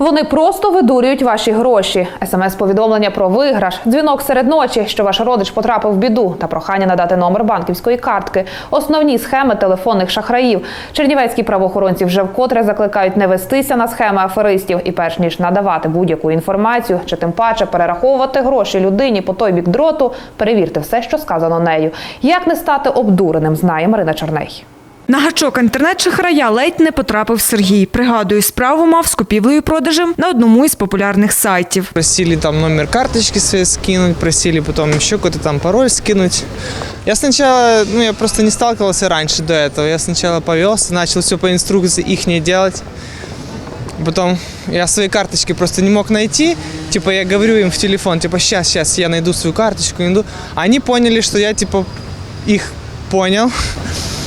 Вони просто видурюють ваші гроші. СМС-повідомлення про виграш, дзвінок серед ночі, що ваш родич потрапив в біду, та прохання надати номер банківської картки. Основні схеми телефонних шахраїв. Чернівецькі правоохоронці вже вкотре закликають не вестися на схеми аферистів і, перш ніж надавати будь-яку інформацію, чи тим паче перераховувати гроші людині по той бік дроту, перевірте все, що сказано нею. Як не стати обдуреним, знає Марина Черней. На гачок інтернет-шахрая ледь не потрапив Сергій. Пригадую, справу мав з купівлею продажем на одному із популярних сайтів. Просили там номер карточки своей скинуть, просили потом еще какой-то там пароль скинуть. Я сначала, ну я просто не сталкивался раньше до этого. Я сначала повелся, начал все по инструкции их делать. Потом я свои карточки просто не мог найти. Типа я говорю им в телефон, типа сейчас, сейчас я найду свою карточку, найду. Они поняли, что я типа их понял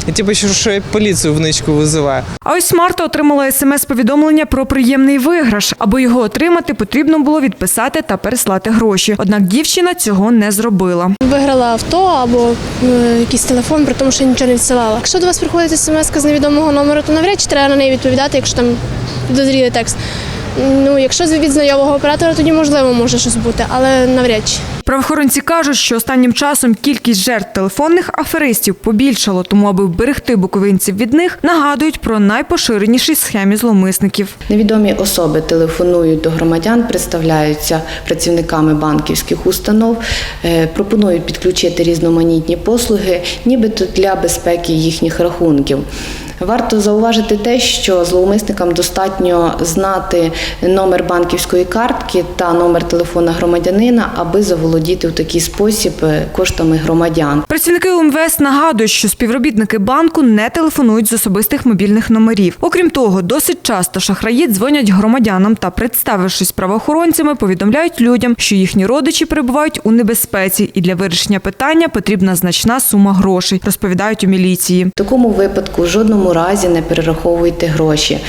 И типа еще что я полицию в нычку вызываю. А ось Марта отримала смс-повідомлення про приємний виграш. Аби його отримати, потрібно було відписати та переслати гроші. Однак дівчина цього не зробила. Виграла авто або е, якийсь телефон, при тому, що я нічого не відсилала. Якщо до вас приходить смс з невідомого номеру, то навряд чи треба на неї відповідати, якщо там підозрілий текст. Ну, якщо від знайомого оператора, тоді можливо може щось бути, але навряд чи. Правоохоронці кажуть, що останнім часом кількість жертв телефонних аферистів побільшало, тому аби вберегти буковинців від них, нагадують про найпоширеніші схемі зловмисників. Невідомі особи телефонують до громадян, представляються працівниками банківських установ, е, пропонують підключити різноманітні послуги, нібито для безпеки їхніх рахунків. Варто зауважити те, що зловмисникам достатньо знати номер банківської картки та номер телефона громадянина, аби заволодіти в такий спосіб е, коштами громадян. Працівники УМВС нагадують, що співробітники банку не телефонують з особистих мобільних номерів. Окрім того, досить часто шахраї дзвонять громадянам та, представившись правоохоронцями, повідомляють людям, що їхні родичі перебувають у небезпеці, і для вирішення питання потрібна значна сума грошей, розповідають у міліції. В такому випадку в разі не перераховуйте гроші.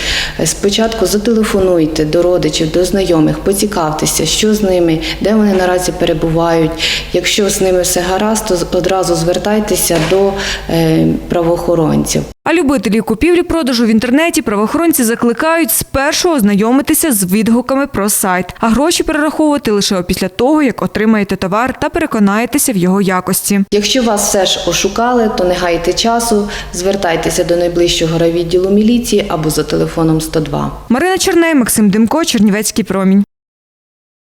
Спочатку зателефонуйте до родичів, до знайомих, поцікавтеся, що з ними, де вони наразі перебувають. Якщо з ними все гаразд, то одразу звертайтеся до е, правоохоронців. А любителі купівлі-продажу в інтернеті правоохоронці закликають спершу ознайомитися з відгуками про сайт, а гроші перераховувати лише після того, як отримаєте товар та переконаєтеся в його якості. Якщо вас все ж ошукали, то не гайте часу, звертайтеся до найближчого райвідділу міліції або за телефоном 102. Марина Черней, Максим Димко, Чернівецький промінь.